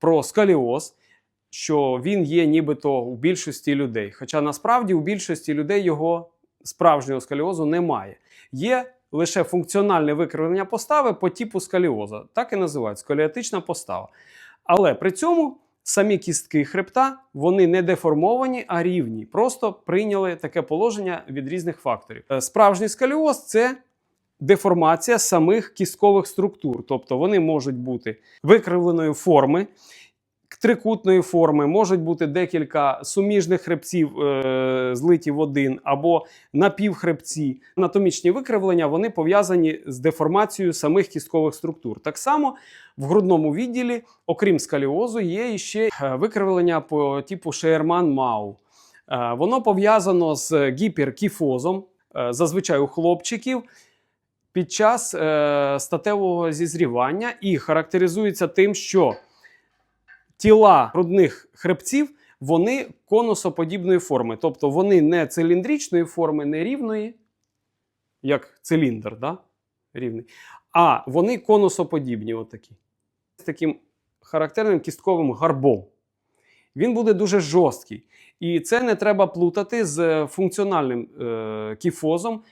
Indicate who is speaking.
Speaker 1: про сколіоз, що він є нібито у більшості людей. Хоча насправді у більшості людей його справжнього сколіозу немає. Є лише функціональне викривлення постави по типу сколіоза. Так і називають сколіотична постава. Але при цьому самі кістки хребта вони не деформовані, а рівні. Просто прийняли таке положення від різних факторів. Е, Справжній сколіоз це деформація самих кісткових структур, тобто вони можуть бути викривленої форми. Трикутної форми можуть бути декілька суміжних хребців, е, злиті в один, або напівхребці. Анатомічні викривлення вони пов'язані з деформацією самих кісткових структур. Так само в грудному відділі, окрім скаліозу, є ще е, викривлення по типу Шеерман-Мау. Е, Воно пов'язано з гіперкіфозом, е, зазвичай у хлопчиків. Під час е, статевого зізрівання і характеризується тим, що тіла грудних хребців вони конусоподібної форми. Тобто вони не циліндричної форми, не рівної, як циліндр, да? рівний, а вони конусоподібні, отакі. З таким характерним кістковим гарбом. Він буде дуже жорсткий. І це не треба плутати з функціональним е, кіфозом,